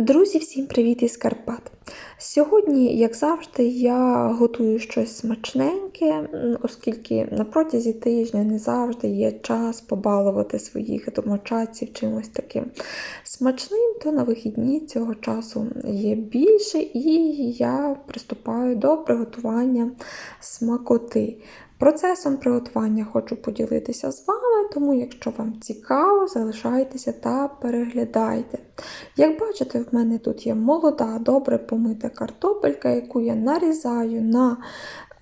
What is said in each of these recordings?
Друзі, всім привіт із Карпат! Сьогодні, як завжди, я готую щось смачненьке, оскільки на протязі тижня не завжди є час побалувати своїх домочадців чимось таким смачним, то на вихідні цього часу є більше, і я приступаю до приготування смакоти. Процесом приготування хочу поділитися з вами, тому якщо вам цікаво, залишайтеся та переглядайте. Як бачите, в мене тут є молода, добре помита картопелька, яку я нарізаю на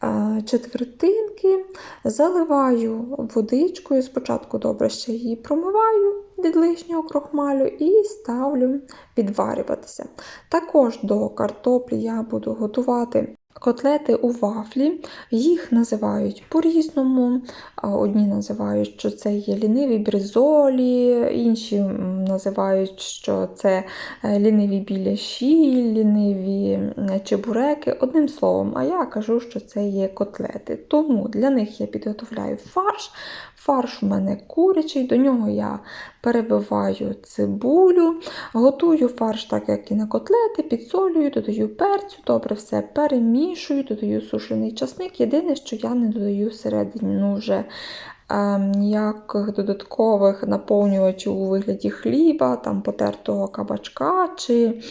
е, четвертинки, заливаю водичкою. Спочатку добре ще її промиваю від лишнього крохмалю і ставлю відварюватися. Також до картоплі я буду готувати. Котлети у вафлі, їх називають по-різному. Одні називають, що це є ліниві бризолі, інші називають, що це е, ліниві біляші, ліниві чебуреки. Одним словом, а я кажу, що це є котлети. Тому для них я підготовляю фарш. Фарш у мене курячий, до нього я перебиваю цибулю, готую фарш, так як і на котлети, підсолюю, додаю перцю, добре все перемішую, додаю сушений часник. Єдине, що я не додаю всередині ну, вже е, ніяких додаткових наповнювачів у вигляді хліба, там потертого кабачка чи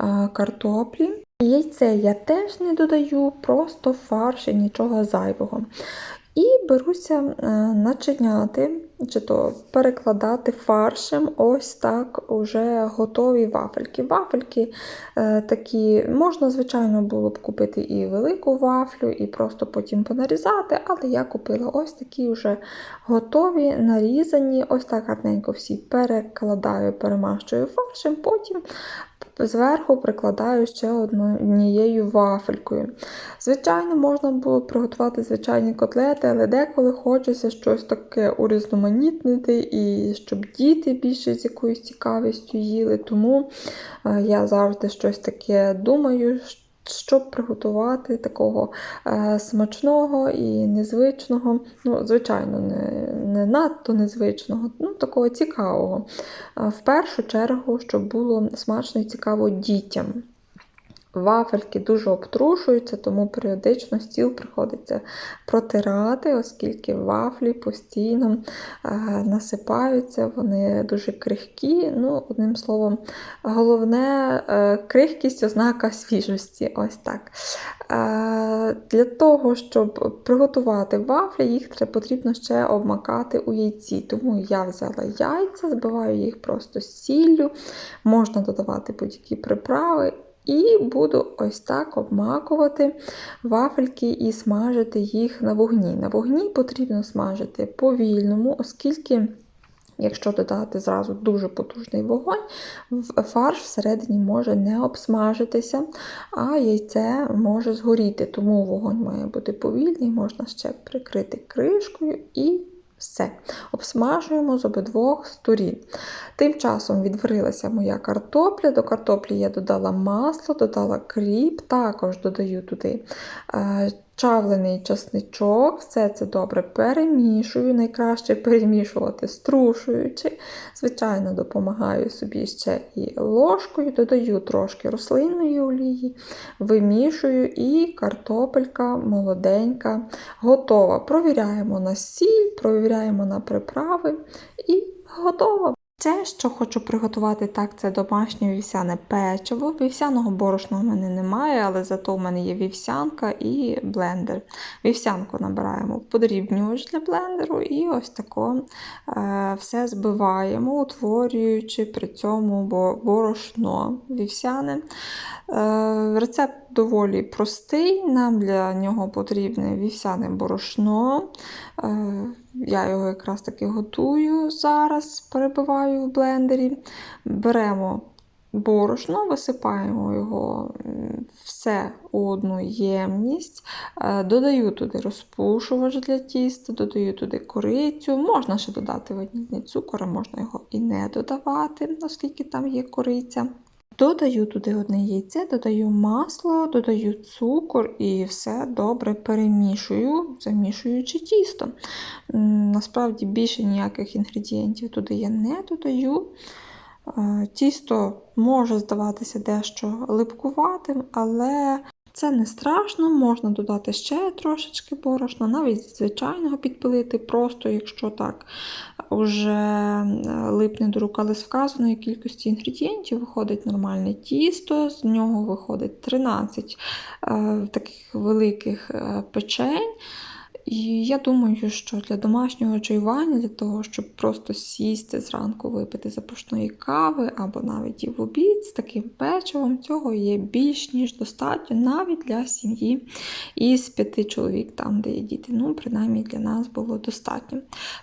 е, картоплі. Яйце я теж не додаю, просто фарш і нічого зайвого. І беруся е, начиняти, чи то перекладати фаршем ось так уже готові вафельки. Вафельки е, такі можна, звичайно, було б купити і велику вафлю, і просто потім понарізати, але я купила ось такі вже готові, нарізані, ось так гарненько всі перекладаю, перемащую фаршем, потім зверху прикладаю ще однією вафелькою. Звичайно, можна було приготувати звичайні котлети, але деколи хочеться щось таке урізноманітнити, і щоб діти більше з якоюсь цікавістю їли. Тому е, я завжди щось таке думаю. Щоб приготувати такого е, смачного і незвичного, ну, звичайно, не не надто незвичного, ну, такого цікавого. Е, в першу чергу, щоб було смачно і цікаво дітям. Вафельки дуже обтрушуються, тому періодично стіл приходиться протирати, оскільки вафлі постійно е, насипаються, вони дуже крихкі. Ну, Одним словом, головне е, крихкість ознака свіжості. Ось так. Е, для того, щоб приготувати вафлі, їх потрібно ще обмакати у яйці. Тому я взяла яйця, збиваю їх просто з сіллю, можна додавати будь-які приправи. І буду ось так обмакувати вафельки і смажити їх на вогні. На вогні потрібно смажити повільному, оскільки, якщо додати зразу дуже потужний вогонь, фарш всередині може не обсмажитися, а яйце може згоріти. Тому вогонь має бути повільний, можна ще прикрити кришкою і все. Обсмажуємо з обидвох сторін. Тим часом відварилася моя картопля. До картоплі я додала масло, додала кріп, також додаю туди е, чавлений часничок, все це добре перемішую. Найкраще перемішувати, струшуючи. Звичайно, допомагаю собі ще і ложкою, додаю трошки рослинної олії, вимішую, і картопелька молоденька, готова. Провіряємо на сіль, провіряємо на приправи і готова. Це, що хочу приготувати, так, це домашнє вівсяне печиво. Вівсяного борошна в мене немає, але зато в мене є вівсянка і блендер. Вівсянку набираємо в подрібнювач для блендеру і ось тако е, все збиваємо, утворюючи при цьому борошно вівсяне. Е, рецепт доволі простий, нам для нього потрібне вівсяне борошно. Е, я його якраз таки готую зараз, перебиваю в блендері. Беремо борошно, висипаємо його все у одну ємність, е, додаю туди розпушувач для тіста, додаю туди корицю. Можна ще додати ванільний цукор, а можна його і не додавати, оскільки там є кориця. Додаю туди одне яйце, додаю масло, додаю цукор і все добре перемішую, замішуючи тісто. Насправді більше ніяких інгредієнтів туди я не додаю. Е, Тісто може здаватися дещо липкуватим, але це не страшно, можна додати ще трошечки борошна, навіть звичайного підпилити, просто якщо так вже е, липне до рук, але з вказаної кількості інгредієнтів виходить нормальне тісто, з нього виходить 13 е, таких великих е, печень. І я думаю, що для домашнього чаювання, для того, щоб просто сісти зранку, випити запашної кави або навіть і в обід з таким печивом, цього є більш ніж достатньо навіть для сім'ї із п'яти чоловік, там, де є діти. Ну, принаймні для нас було достатньо.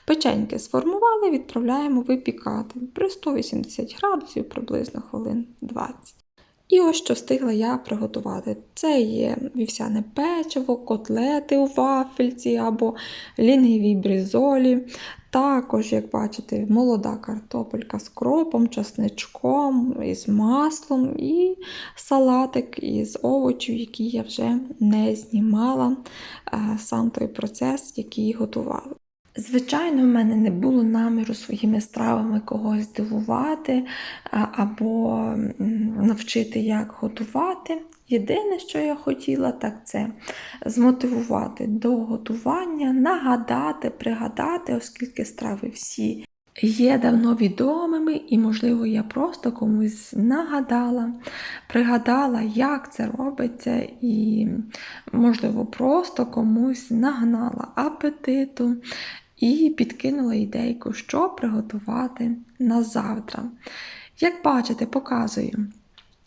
Печеньки сформували, відправляємо випікати при 180 градусів приблизно хвилин 20. І ось що встигла я приготувати. Це є вівсяне печиво, котлети у вафельці або ліниві брізолі. Також, як бачите, молода картопелька з кропом, часничком, із маслом і салатик із овочів, які я вже не знімала, е, сам той процес, який готувала. Звичайно, в мене не було наміру своїми стравами когось здивувати або навчити, як готувати. Єдине, що я хотіла, так це змотивувати до готування, нагадати, пригадати, оскільки страви всі є давно відомими, і, можливо, я просто комусь нагадала, пригадала, як це робиться, і, можливо, просто комусь нагнала апетиту і підкинула ідейку, що приготувати на завтра. Як бачите, показую.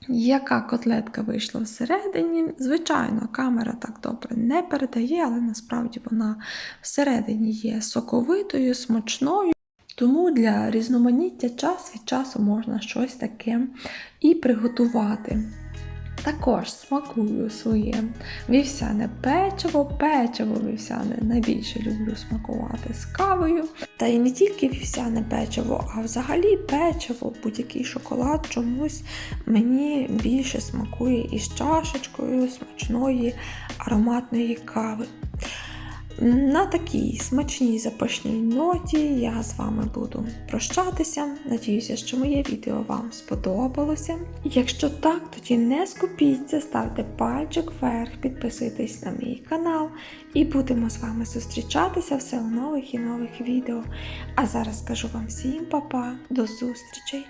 Яка котлетка вийшла всередині? Звичайно, камера так добре не передає, але насправді вона всередині є соковитою, смачною. Тому для різноманіття час від часу можна щось таке і приготувати. Також смакую своє вівсяне печиво, печиво вівсяне найбільше люблю смакувати з кавою. Та й не тільки вівсяне печиво, а взагалі печиво, будь-який шоколад чомусь мені більше смакує із чашечкою смачної ароматної кави. На такій смачній запашній ноті я з вами буду прощатися. Надіюся, що моє відео вам сподобалося. Якщо так, тоді не скупіться, ставте пальчик вверх, підписуйтесь на мій канал і будемо з вами зустрічатися все у нових і нових відео. А зараз скажу вам всім па-па, до зустрічей!